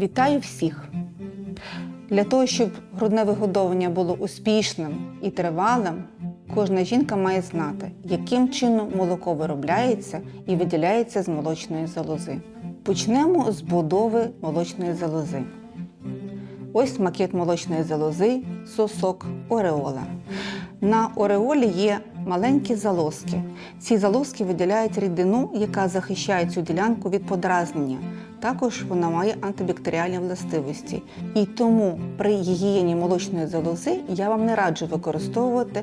Вітаю всіх! Для того, щоб грудне вигодовування було успішним і тривалим, кожна жінка має знати, яким чином молоко виробляється і виділяється з молочної залози. Почнемо з будови молочної залози. Ось макет молочної залози, сосок, ореола. На ореолі є маленькі залозки. Ці залозки виділяють рідину, яка захищає цю ділянку від подразнення. Також вона має антибактеріальні властивості. І тому при гігієні молочної залози я вам не раджу використовувати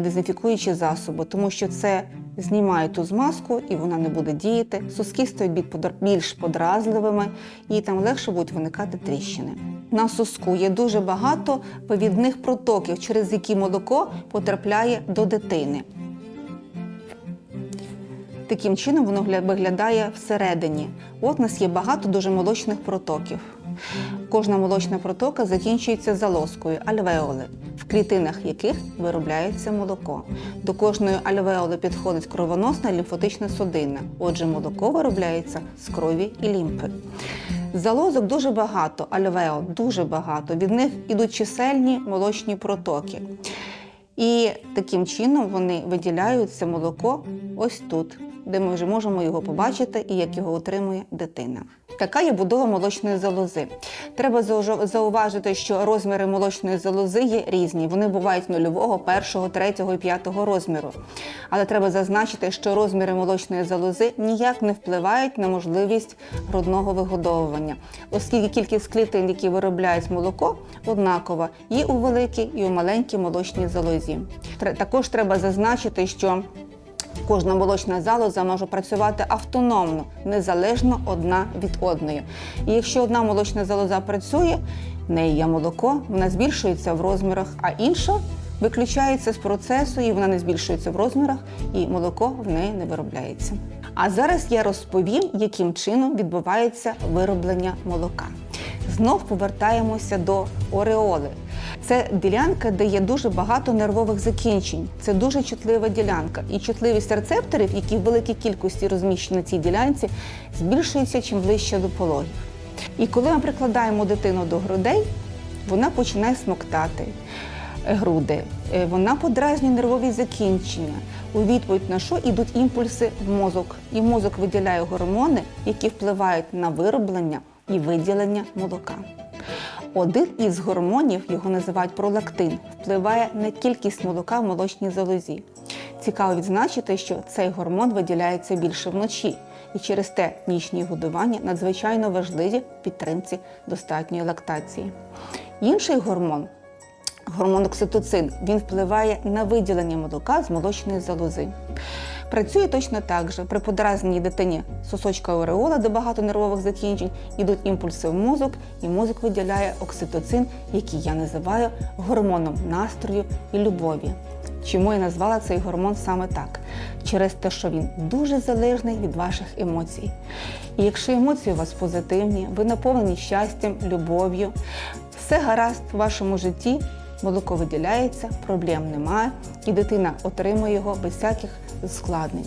дезінфікуючі засоби, тому що це знімає ту змазку і вона не буде діяти. Соски стають більш подразливими і там легше будуть виникати тріщини. На соску є дуже багато вивідних протоків, через які молоко потрапляє до дитини. Таким чином воно виглядає всередині. От у нас є багато дуже молочних протоків. Кожна молочна протока закінчується залозкою альвеоли, в клітинах яких виробляється молоко. До кожної альвеоли підходить кровоносна лімфотична судина. Отже, молоко виробляється з крові і лімфи. Залозок дуже багато, альвеол дуже багато. Від них ідуть чисельні молочні протоки. І таким чином вони виділяють це молоко ось тут, де ми вже можемо його побачити і як його отримує дитина. Така є будова молочної залози. Треба зауважити, що розміри молочної залози є різні. Вони бувають нульового, першого, третього і п'ятого розміру. Але треба зазначити, що розміри молочної залози ніяк не впливають на можливість грудного вигодовування, оскільки кількість клітин, які виробляють молоко, однакова і у великій, і у маленькій молочній залозі. Також треба зазначити, що Кожна молочна залоза може працювати автономно, незалежно одна від одної. І якщо одна молочна залоза працює, в неї є молоко, вона збільшується в розмірах, а інша виключається з процесу і вона не збільшується в розмірах, і молоко в неї не виробляється. А зараз я розповім, яким чином відбувається вироблення молока. Знов повертаємося до ореоли. Це ділянка, де є дуже багато нервових закінчень. Це дуже чутлива ділянка. І чутливість рецепторів, які в великій кількості розміщені на цій ділянці, збільшується чим ближче до пологів. І коли ми прикладаємо дитину до грудей, вона починає смоктати груди, Е, вона подразнює нервові закінчення. У відповідь на що йдуть імпульси в мозок, і мозок виділяє гормони, які впливають на вироблення і виділення молока. Один із гормонів, його називають пролактин, впливає на кількість молока в молочній залозі. Цікаво відзначити, що цей гормон виділяється більше вночі, і через те нічні годування надзвичайно важливі в підтримці достатньої лактації. Інший гормон гормон окситоцин, він впливає на виділення молока з молочної залози. Працює точно так же. При подразненні дитині сосочка ореола, де багато нервових закінчень, йдуть імпульси в мозок, і мозок виділяє окситоцин, який я називаю гормоном настрою і любові. Чому я назвала цей гормон саме так? Через те, що він дуже залежний від ваших емоцій. І якщо емоції у вас позитивні, ви наповнені щастям, любов'ю, все гаразд в вашому житті, молоко виділяється, проблем немає, і дитина отримує його без всяких складнень.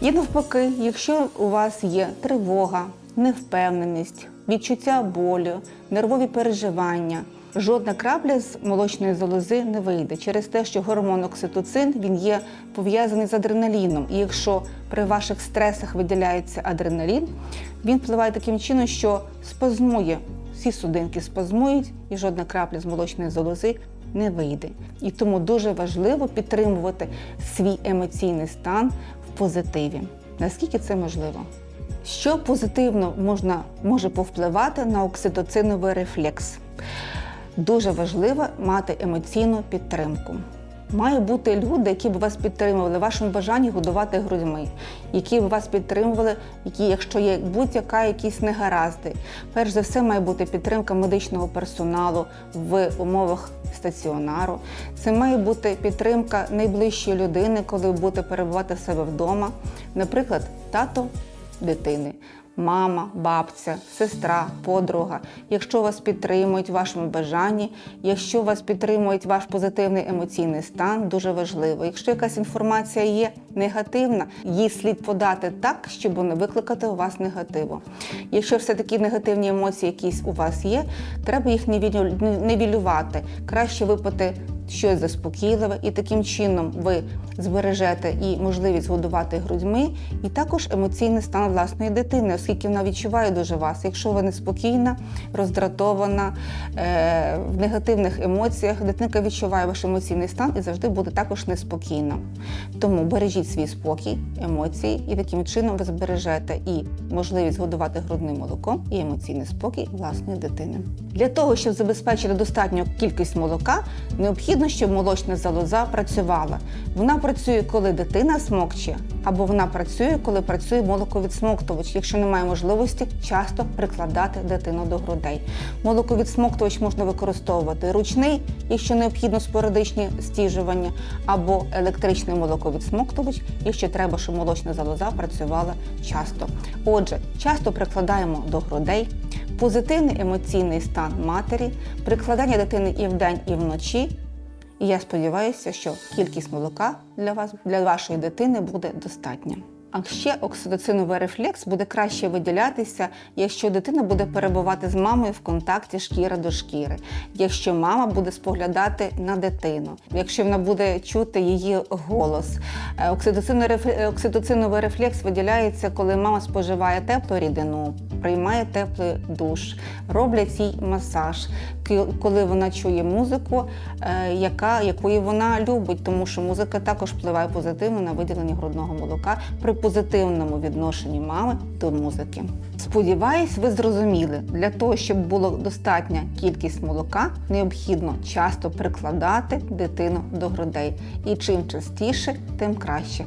І навпаки, якщо у вас є тривога, невпевненість, відчуття болю, нервові переживання, жодна крапля з молочної залози не вийде через те, що гормон окситоцин він є пов'язаний з адреналіном. І якщо при ваших стресах виділяється адреналін, він впливає таким чином, що спазмує всі судинки спазмують, і жодна крапля з молочної залози не вийде. І тому дуже важливо підтримувати свій емоційний стан в позитиві. Наскільки це можливо? Що позитивно можна, може повпливати на окситоциновий рефлекс? Дуже важливо мати емоційну підтримку. Має бути люди, які б вас підтримували в вашому бажанні годувати грудьми, які б вас підтримували, які, якщо є будь-яка якісь негаразди. Перш за все, має бути підтримка медичного персоналу в умовах стаціонару. Це має бути підтримка найближчої людини, коли будете перебувати в себе вдома. Наприклад, тато дитини, мама, бабця, сестра, подруга, якщо вас підтримують в вашому бажанні, якщо вас підтримують ваш позитивний емоційний стан, дуже важливо. Якщо якась інформація є негативна, її слід подати так, щоб не викликати у вас негативу. Якщо все-таки негативні емоції якісь у вас є, треба їх нівелювати. Краще випити щось заспокійливе, і таким чином ви збережете і можливість годувати грудьми, і також емоційний стан власної дитини, оскільки вона відчуває дуже вас. Якщо ви неспокійна, роздратована, е, в негативних емоціях, дитинка відчуває ваш емоційний стан і завжди буде також неспокійна. Тому бережіть свій спокій, емоції, і таким чином ви збережете і можливість годувати грудним молоком, і емоційний спокій власної дитини. Для того, щоб забезпечити достатню кількість молока, необхідно, щоб молочна залоза працювала. Вона працює, коли дитина смокче, або вона працює, коли працює молоковідсмоктувач, якщо немає можливості часто прикладати дитину до грудей. Молоковідсмоктувач можна використовувати ручний, якщо необхідно спорадичні стіжування, або електричний молоковідсмоктувач, якщо треба, щоб молочна залоза працювала часто. Отже, часто прикладаємо до грудей. Позитивний емоційний стан матері, прикладання дитини і вдень, і вночі. І я сподіваюся, що кількість молока для вас, для вашої дитини буде достатня. А ще окситоциновий рефлекс буде краще виділятися, якщо дитина буде перебувати з мамою в контакті шкіра до шкіри, якщо мама буде споглядати на дитину, якщо вона буде чути її голос. Е, Окситоциновий рефлекс виділяється, коли мама споживає теплу рідину, приймає теплий душ, роблять їй масаж, коли вона чує музику, е, яка, якої вона любить, тому що музика також впливає позитивно на виділення грудного молока при позитивному відношенні мами до музики. Сподіваюсь, ви зрозуміли, для того, щоб була достатня кількість молока, необхідно часто прикладати дитину до грудей. І чим частіше, тим краще.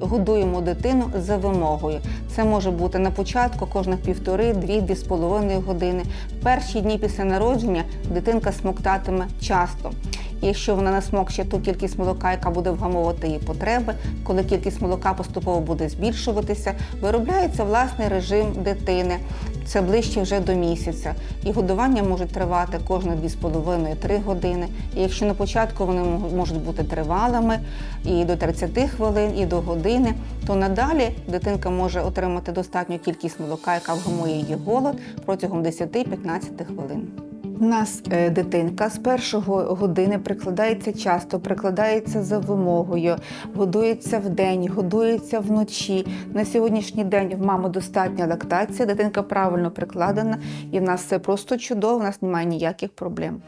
Годуємо дитину за вимогою. Це може бути на початку кожних півтори, дві, дві з половиною години. В перші дні після народження дитинка смоктатиме часто. Якщо вона насмокче ту кількість молока, яка буде вгамовувати її потреби, коли кількість молока поступово буде збільшуватися, виробляється власний режим дитини. Це ближче вже до місяця. І годування може тривати кожні 2,5-3 години. І якщо на початку вони можуть бути тривалими і до 30 хвилин, і до години, то надалі дитинка може отримати достатню кількість молока, яка вгамує її голод протягом 10-15 хвилин. У нас е, дитинка з першого години прикладається часто, прикладається за вимогою, годується вдень, годується вночі. На сьогоднішній день в мами достатня лактація, дитинка правильно прикладена, і в нас все просто чудово, у нас немає ніяких проблем.